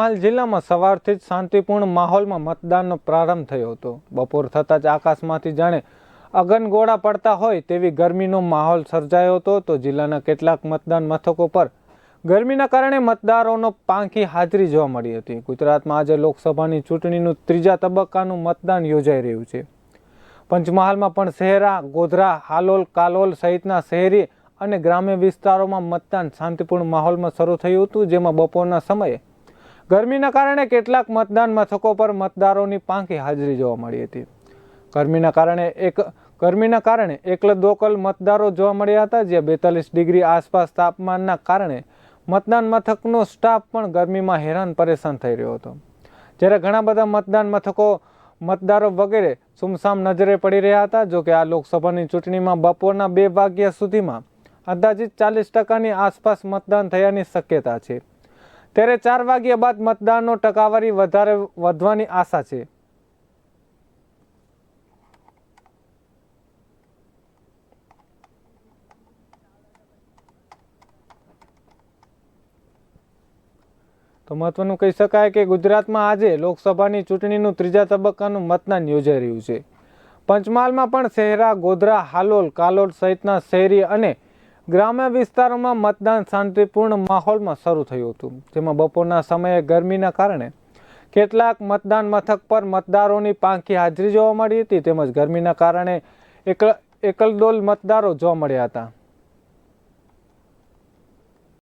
હાલ જિલ્લામાં સવારથી જ શાંતિપૂર્ણ માહોલમાં મતદાનનો પ્રારંભ થયો હતો. બપોર થતાં જ આકાશમાંથી જાણે અગનગોળા પડતા હોય તેવી ગરમીનો માહોલ સર્જાયો હતો તો જિલ્લાના કેટલાક મતદાન મથકો પર ગરમીના કારણે મતદારોનો પાંખી હાજરી જોવા મળી હતી. ગુજરાતમાં આજે લોકસભાની ચૂંટણીનું ત્રીજા તબક્કાનું મતદાન યોજાઈ રહ્યું છે. પંચમહાલમાં પણ શહેરા, ગોધરા, હાલોલ, કાલોલ સહિતના શહેરી અને ગ્રામ્ય વિસ્તારોમાં મતદાન શાંતિપૂર્ણ માહોલમાં શરૂ થયું હતું, જેમાં બપોરના સમયે ગરમીના કારણે કેટલાક મતદાન મથકો પર મતદારોની પાંખી હાજરી જોવા મળી હતી. ગરમીના કારણે એક, ગરમીના કારણે એકલ દોકલ મતદારો જોવા મળ્યા હતા જે બેતાલીસ ડિગ્રી આસપાસ તાપમાનના કારણે મતદાન મથકનો સ્ટાફ પણ ગરમીમાં હેરાન પરેશાન થઈ રહ્યો હતો. જ્યારે ઘણા બધા મતદાન મથકો, મતદારો વગેરે સુમસામ નજરે પડી રહ્યા હતા, જો કે આ લોકસભાની ચૂંટણીમાં બપોરના બે વાગ્યા સુધીમાં અંદાજિત ચાલીસ ટકાની આસપાસ મતદાન થયાની શક્યતા છે. ત્યારે ચાર વાગ્યા બાદ મતદાનનો ટકાવારી વધારે વધવાની આશા છે. તો મહત્વનું કહી શકાય કે ગુજરાતમાં આજે લોકસભાની ચૂંટણીનું ત્રીજા તબક્કાનું મતદાન યોજાઈ રહ્યું છે. પંચમહાલમાં પણ શહેરા, ગોધરા, હાલોલ, કાલોલ સહિતના શહેરી અને ગ્રામ્ય વિસ્તારોમાં મતદાન શાંતિપૂર્ણ માહોલમાં શરૂ થયું હતું. જેમાં બપોરના સમયે ગરમીના કારણે કેટલાક મતદાન મથક પર મતદારોની પાંખી હાજરી જોવા મળી હતી, તેમજ ગરમીના કારણે એકલ, એકલદોલ મતદારો જોવા મળ્યા હતા.